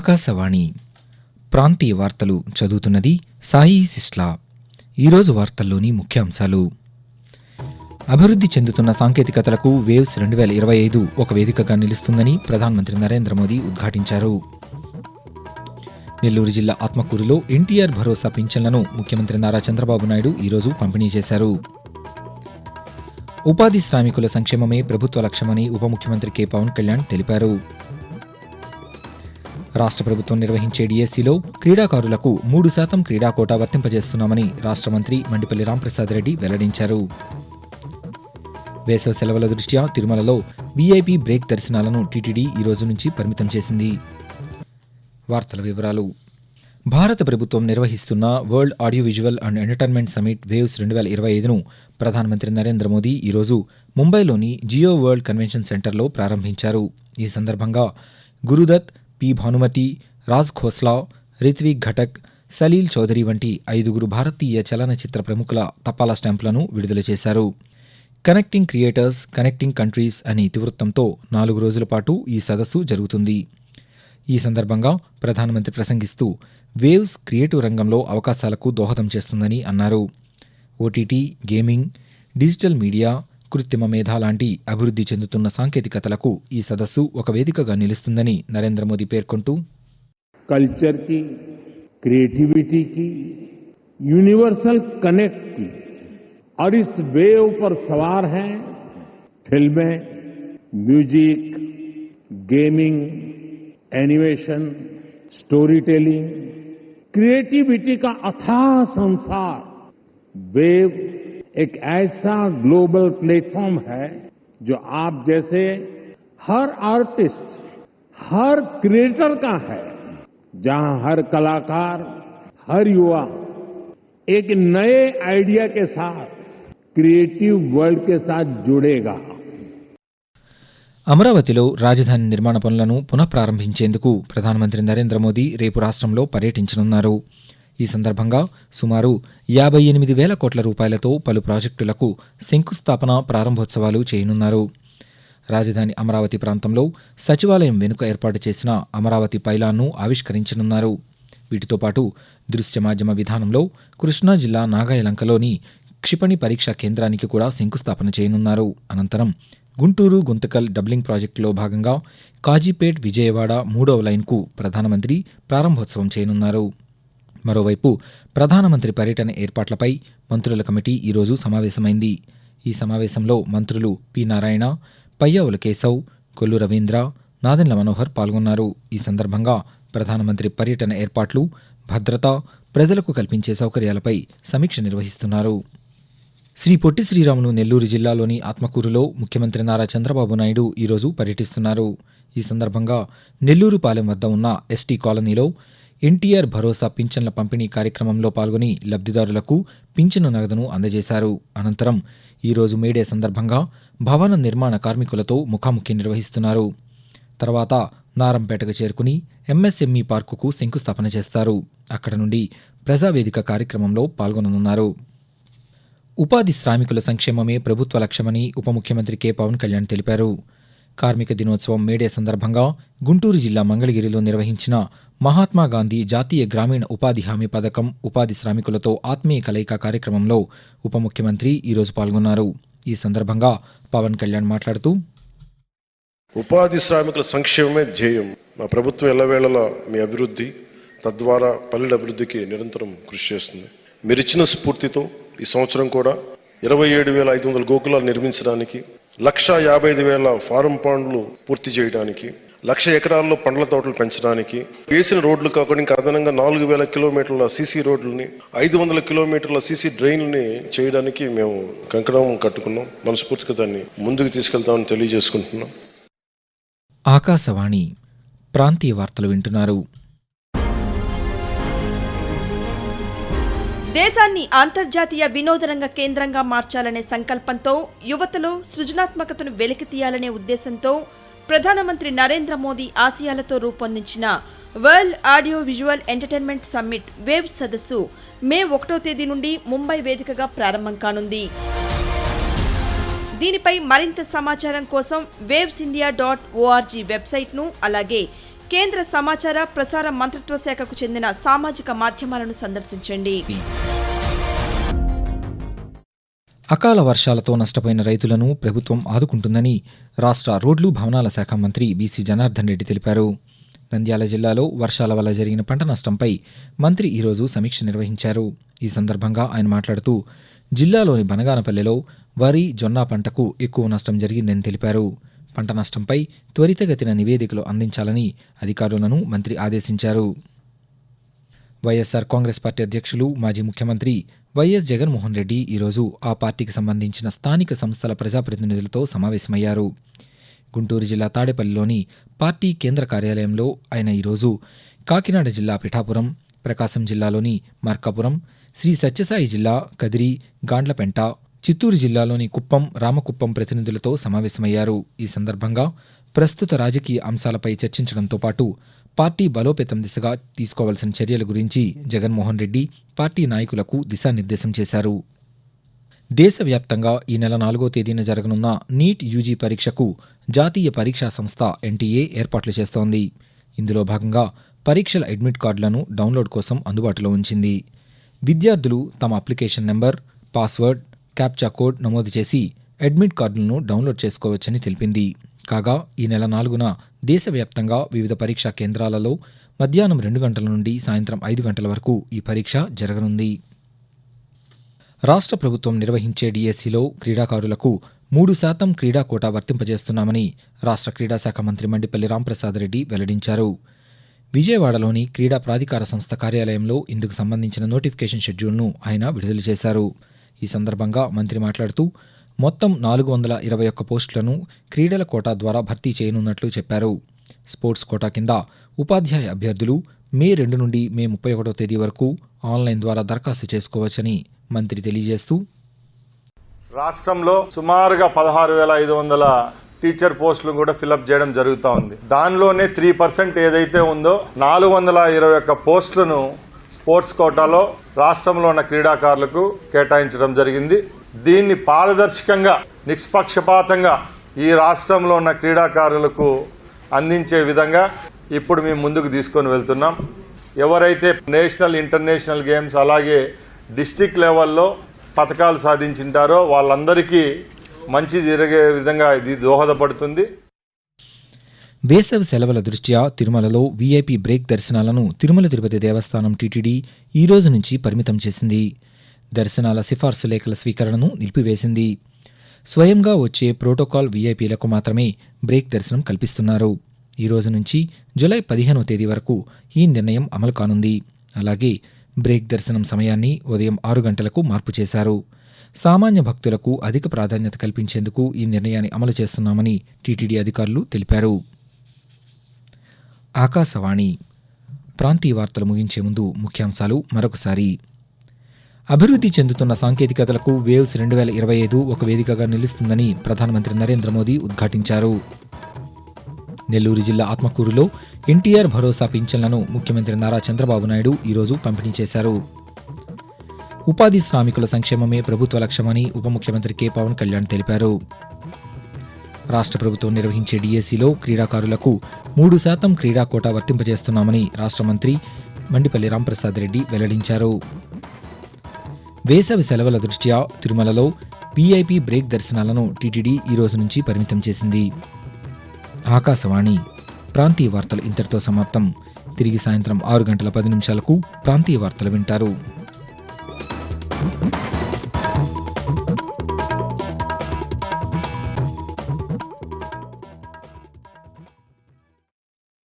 ఆకాశవాణి ప్రాంతీయ వార్తలు చదువుతున్నది సాయి సిస్లా. ఈరోజు వార్తల్లోని ముఖ్యాంశాలు. అభివృద్ధి చెందుతున్న సాంకేతికతలకు వేవ్స్ రెండు వేల ఇరవై ఐదు ఒక వేదికగా నిలుస్తుందని ప్రధానమంత్రి నరేంద్ర మోదీ ఉద్ఘాటించారు. నెల్లూరు జిల్లా ఆత్మకూరులో ఎన్టీఆర్ భరోసా పింఛన్లను ముఖ్యమంత్రి నారా చంద్రబాబు నాయుడు ఈరోజు పంపిణీ చేశారు. ఉపాధి శ్రామికుల సంక్షేమమే ప్రభుత్వ లక్ష్యమని ఉప ముఖ్యమంత్రి కె పవన్ కళ్యాణ్ తెలిపారు. రాష్ట్ర ప్రభుత్వం నిర్వహించే డిఎస్సిలో క్రీడాకారులకు మూడు శాతం క్రీడా కోటా వర్తింపజేస్తున్నామని రాష్ట్ర మంత్రి మండిపల్లి రాంప్రసాద్ రెడ్డి వెల్లడించారు. వేసవి సెలవుల దృష్ట్యా తిరుమలలో వీఐపీ బ్రేక్ దర్శనాలను టీటీడీ ఈ రోజు నుంచి పరిమితం చేసింది. వార్తల వివరాలు. భారత ప్రభుత్వం నిర్వహిస్తున్న world audio visual and entertainment summit waves రెండు వేల ఇరవై ఐదును ప్రధానమంత్రి నరేంద్ర మోదీ ఈరోజు ముంబైలోని జియో వరల్డ్ కన్వెన్షన్ సెంటర్లో ప్రారంభించారు. ఈ సందర్భంగా గురుదత్ పి. భానుమతి రాజ్ ఖోస్లా రిత్విక్ ఘటక్ సలీల్ చౌదరి వంటి ఐదుగురు భారతీయ చలనచిత్ర ప్రముఖుల తపాలా స్టాంపులను విడుదల చేశారు. కనెక్టింగ్ క్రియేటర్స్ కనెక్టింగ్ కంట్రీస్ అనే ఇతివృత్తంతో నాలుగు రోజుల పాటు ఈ సదస్సు జరుగుతుంది. ఈ సందర్భంగా ప్రధానమంత్రి ప్రసంగిస్తూ వేవ్స్ క్రియేటివ్ రంగంలో అవకాశాలకు దోహదం చేస్తుందని అన్నారు. ఓటీటీ గేమింగ్ డిజిటల్ మీడియా కృత్రిమ మేధ లాంటి అభివృద్ధి చెందుతున్న సాంకేతికతలకు ఈ సదస్సు ఒక వేదికగా నిలుస్తుందని నరేంద్ర మోదీ పేర్కొంటూ कल्चर की क्रिएटिविटी की यूनिवर्सल कनेक्ट की और इस वेव पर सवार हैं फिल्में music gaming animation storytelling creativity का अथाह संसार वेव एक ऐसा ग्लोबल प्लेटफॉर्म है जो आप जैसे हर आर्टिस्ट हर क्रिएटर का है जहां हर कलाकार हर युवा एक नए आइडिया के साथ क्रिएटिव वर्ल्ड के साथ जुड़ेगा అమరావతిలో రాజధాని నిర్మాణ పనులను పునఃప్రారంభించేందుకు ప్రధానమంత్రి నరేంద్ర మోదీ రేపు రాష్ట్రంలో పర్యటించనున్నారు ఈ సందర్భంగా సుమారు యాభై ఎనిమిది వేల కోట్ల రూపాయలతో పలు ప్రాజెక్టులకు శంకుస్థాపన ప్రారంభోత్సవాలు చేయనున్నారు. రాజధాని అమరావతి ప్రాంతంలో సచివాలయం వెనుక ఏర్పాటు చేసిన అమరావతి పైలాన్ను ఆవిష్కరించనున్నారు. వీటితో పాటు దృశ్య మాధ్యమ విధానంలో కృష్ణా జిల్లా నాగాయలంకలోని క్షిపణి పరీక్షా కేంద్రానికి కూడా శంకుస్థాపన చేయనున్నారు. అనంతరం గుంటూరు గుంతకల్ డబ్లింగ్ ప్రాజెక్టులో భాగంగా కాజీపేట్ విజయవాడ మూడవ లైన్కు ప్రధానమంత్రి ప్రారంభోత్సవం చేయనున్నారు. మరోవైపు ప్రధానమంత్రి పర్యటన ఏర్పాట్లపై మంత్రుల కమిటీ ఈరోజు సమావేశమైంది. ఈ సమావేశంలో మంత్రులు పి నారాయణ పయ్యావుల కేశవ్ కొల్లు రవీంద్ర నాదెండ్ల మనోహర్ పాల్గొన్నారు. ఈ సందర్భంగా ప్రధానమంత్రి పర్యటన ఏర్పాట్లు భద్రత ప్రజలకు కల్పించే సౌకర్యాలపై సమీక్ష నిర్వహిస్తున్నారు. శ్రీ పొట్టి శ్రీరాములు నెల్లూరు జిల్లాలోని ఆత్మకూరులో ముఖ్యమంత్రి నారా చంద్రబాబు నాయుడు ఈరోజు పర్యటిస్తున్నారు. ఈ సందర్భంగా నెల్లూరు పాలెం వద్ద ఉన్న ఎస్టీ కాలనీలో ఎన్టీఆర్ భరోసా పింఛన్ల పంపిణీ కార్యక్రమంలో పాల్గొని లబ్ధిదారులకు పింఛను నగదును అందజేశారు. అనంతరం ఈరోజు మేడే సందర్భంగా భవన నిర్మాణ కార్మికులతో ముఖాముఖి నిర్వహిస్తున్నారు. తర్వాత నారంపేటకు చేరుకుని ఎంఎస్ఎంఈ పార్కుకు శంకుస్థాపన చేస్తారు. అక్కడ నుండి ప్రజావేదిక కార్యక్రమంలో పాల్గొననున్నారు. ఉపాధి శ్రామికుల సంక్షేమమే ప్రభుత్వ లక్ష్యమని ఉప ముఖ్యమంత్రి కె. పవన్ కళ్యాణ్ తెలిపారు. కార్మిక దినోత్సవం మేడే సందర్భంగా గుంటూరు జిల్లా మంగళగిరిలో నిర్వహించిన మహాత్మాగాంధీ జాతీయ గ్రామీణ ఉపాధి హామీ పథకం ఉపాధి శ్రామికులతో ఆత్మీయ కలయిక కార్యక్రమంలో ఉప ముఖ్యమంత్రి ఈరోజు పాల్గొన్నారు. ఈ సందర్భంగా పవన్ కళ్యాణ్ మాట్లాడుతూ ఉపాధి శ్రామికుల సంక్షేమమే ధ్యేయం. మా ప్రభుత్వం ఎల్లవేళలా మీ అభివృద్ధి తద్వారా పల్లెల అభివృద్ధికి నిరంతరం కృషి చేస్తుంది. మీరిచ్చిన స్ఫూర్తితో ఈ సంవత్సరం కూడా ఇరవై ఏడు వేల ఐదు వందల గోకులాలు నిర్మించడానికి లక్ష యాభై ఐదు వేల ఫారం పాండ్లు పూర్తి చేయడానికి లక్ష ఎకరాల్లో పండ్ల తోటలు పెంచడానికి వేసిన రోడ్లు కాకుండా ఇంకా అదనంగా నాలుగు వేల కిలోమీటర్ల సీసీ రోడ్లని ఐదు వందల కిలోమీటర్ల సీసీ డ్రైన్లని చేయడానికి మేము కంకణం కట్టుకున్నాం. మనస్ఫూర్తిగా దాన్ని ముందుకు తీసుకెళ్తామని తెలియజేసుకుంటున్నాం. ఆకాశవాణి ప్రాంతీయ వార్తలు వింటున్నారు. దేశాన్ని అంతర్జాతీయ వినోదరంగ కేంద్రంగా మార్చాలనే సంకల్పంతో యువతలో సృజనాత్మకతను వెలికి తీయాలనే ఉద్దేశంతో ప్రధానమంత్రి నరేంద్ర మోదీ ఆశయాలతో రూపొందించిన world audio visual entertainment summit wave సదస్సు మే ఒకటో తేదీ నుండి ముంబై వేదికగా ప్రారంభం కానుంది. దీనిపై మరింత సమాచారం కోసం వేవ్స్ ఇండియా డాట్ ఓఆర్జీ వెబ్సైట్ను అలాగే కేంద్ర సమాచార ప్రసార మంత్రిత్వ శాఖకు చెందిన సామాజిక మాధ్యమాలను సందర్శించండి. అకాల వర్షాలతో నష్టపోయిన రైతులను ప్రభుత్వం ఆదుకుంటుందని రాష్ట్ర రోడ్లు భవనాల శాఖ మంత్రి బీసీ జనార్దన్ రెడ్డి తెలిపారు. నంద్యాల జిల్లాలో వర్షాల వల్ల జరిగిన పంట నష్టంపై మంత్రి ఈరోజు సమీక్ష నిర్వహించారు. ఈ సందర్భంగా ఆయన మాట్లాడుతూ జిల్లాలోని బనగానపల్లెలో వరి జొన్న పంటకు ఎక్కువ నష్టం జరిగిందని తెలిపారు. పంట నష్టంపై త్వరితగతిన నివేదికలు అందించాలని అధికారులను మంత్రి ఆదేశించారు. వైఎస్సార్ కాంగ్రెస్ పార్టీ అధ్యక్షులు మాజీ ముఖ్యమంత్రి వైఎస్ జగన్మోహన్ రెడ్డి ఈరోజు ఆ పార్టీకి సంబంధించిన స్థానిక సంస్థల ప్రజాప్రతినిధులతో సమావేశమయ్యారు. గుంటూరు జిల్లా తాడేపల్లిలోని పార్టీ కేంద్ర కార్యాలయంలో ఆయన ఈరోజు కాకినాడ జిల్లా పిఠాపురం ప్రకాశం జిల్లాలోని మార్కాపురం శ్రీ సత్యసాయి జిల్లా కదిరి గాండ్లపెంట చిత్తూరు జిల్లాలోని కుప్పం రామకుప్పం ప్రతినిధులతో సమావేశమయ్యారు. ఈ సందర్భంగా ప్రస్తుత రాజకీయ అంశాలపై చర్చించడంతో పాటు పార్టీ బలోపేతం దిశగా తీసుకోవాల్సిన చర్యల గురించి జగన్మోహన్ రెడ్డి పార్టీ నాయకులకు దిశానిర్దేశం చేశారు. దేశవ్యాప్తంగా ఈ నెల నాలుగో తేదీన జరగనున్న నీట్ యూజీ పరీక్షకు జాతీయ పరీక్షా సంస్థ ఎన్టీఏ ఏర్పాట్లు చేస్తోంది. ఇందులో భాగంగా పరీక్షల అడ్మిట్ కార్డులను డౌన్లోడ్ కోసం అందుబాటులో ఉంచింది. విద్యార్థులు తమ application number password captcha code నమోదు చేసి అడ్మిట్ కార్డులను డౌన్లోడ్ చేసుకోవచ్చని తెలిపింది. కాగా ఈ నెల నాలుగున దేశవ్యాప్తంగా వివిధ పరీక్షా కేంద్రాలలో మధ్యాహ్నం రెండు గంటల నుండి సాయంత్రం ఐదు గంటల వరకు ఈ పరీక్ష జరగనుంది. రాష్ట్ర ప్రభుత్వం నిర్వహించే డిఎస్సిలో క్రీడాకారులకు మూడు శాతం క్రీడా కోటా వర్తింపజేస్తున్నామని రాష్ట్ర క్రీడాశాఖ మంత్రి మండిపల్లి రాంప్రసాద్ రెడ్డి వెల్లడించారు. విజయవాడలోని క్రీడా ప్రాధికార సంస్థ కార్యాలయంలో ఇందుకు సంబంధించిన నోటిఫికేషన్ షెడ్యూల్ను ఆయన విడుదల చేశారు. ఈ సందర్భంగా మంత్రి మాట్లాడుతూ మొత్తం నాలుగు వందల ఇరవై ఒక్క పోస్టులను క్రీడల కోటా ద్వారా భర్తీ చేయనున్నట్లు చెప్పారు. స్పోర్ట్స్ కోటా కింద ఉపాధ్యాయ అభ్యర్థులు మే రెండు నుండి మే ముప్పై ఒకటో తేదీ వరకు ఆన్లైన్ ద్వారా దరఖాస్తు చేసుకోవచ్చని మంత్రి తెలియజేస్తూ రాష్ట్రంలో సుమారుగా పదహారు వేల ఐదు వందల టీచర్ పోస్టులు కూడా ఫిలప్ చేయడం జరుగుతూ ఉంది. దానిలోనే త్రీ పర్సెంట్ ఏదైతే ఉందో నాలుగు వందల ఇరవై ఒక్క పోస్టులను స్పోర్ట్స్ కోటాలో రాష్ట్రంలో ఉన్న క్రీడాకారులకు కేటాయించడం జరిగింది. దీన్ని పారదర్శకంగా నిష్పక్షపాతంగా ఈ రాష్ట్రంలో ఉన్న క్రీడాకారులకు అందించే విధంగా ఇప్పుడు మేము ముందుకు తీసుకొని వెళ్తున్నాం. ఎవరైతే నేషనల్ ఇంటర్నేషనల్ గేమ్స్ అలాగే డిస్టిక్ లెవెల్లో పథకాలు సాధించింటారో వాళ్ళందరికీ మంచి జరిగే విధంగా ఇది దోహదపడుతుంది. వేసవి సెలవుల దృష్ట్యా తిరుమలలో వీఐపీ బ్రేక్ దర్శనాలను తిరుమల తిరుపతి దేవస్థానం టీటీడీ ఈ రోజు నుంచి పరిమితం చేసింది. దర్శనాల సిఫార్సు లేఖల స్వీకరణను నిలిపివేసింది. స్వయంగా వచ్చే ప్రోటోకాల్ వీఐపీలకు మాత్రమే బ్రేక్ దర్శనం కల్పిస్తున్నారు. ఈ రోజు నుంచి జూలై పదిహేనవ తేదీ వరకు ఈ నిర్ణయం అమలు కానుంది. అలాగే బ్రేక్ దర్శనం సమయాన్ని ఉదయం ఆరు గంటలకు మార్పు చేశారు. సామాన్య భక్తులకు అధిక ప్రాధాన్యత కల్పించేందుకు ఈ నిర్ణయాన్ని అమలు చేస్తున్నామని టీటీడీ అధికారులు తెలిపారు. ఆకాశవాణి. ప్రాంతీయ వార్తలు ముగించే ముందు ముఖ్యాంశాలు మరొకసారి. అభివృద్ధి చెందుతున్న సాంకేతికతలకు వేవ్స్ రెండు వేల ఇరవై ఐదు ఒక వేదికగా నిలుస్తుందని ప్రధానమంత్రి నరేంద్ర మోదీ ఉద్ఘాటించారు. నెల్లూరు జిల్లా ఆత్మకూరులో ఎన్టీఆర్ భరోసా పింఛన్లను ముఖ్యమంత్రి నారా చంద్రబాబు నాయుడు ఈరోజు పంపిణీ చేశారు. ఉపాధి శ్రామికుల సంక్షేమమే ప్రభుత్వ లక్ష్యమని ఉప ముఖ్యమంత్రి కె. పవన్ కళ్యాణ్ తెలిపారు. రాష్ట్ర ప్రభుత్వం నిర్వహించే డిఎస్సిలో క్రీడాకారులకు మూడు శాతం క్రీడా కోటా వర్తింపజేస్తున్నామని రాష్ట్ర మంత్రి మండిపల్లి రాంప్రసాద్ రెడ్డి వెల్లడించారు. వేసవి సెలవుల దృష్ట్యా తిరుమలలో వీఐపీ బ్రేక్ దర్శనాలను టీటీడీ ఈ రోజు నుంచి పరిమితం చేసింది. ఆకాశవాణి ప్రాంతీయ వార్తలు ఇంతటితో సమాప్తం. తిరిగి సాయంత్రం ఆరు గంటల పది నిమిషాలకు ప్రాంతీయ వార్తలు వింటారు.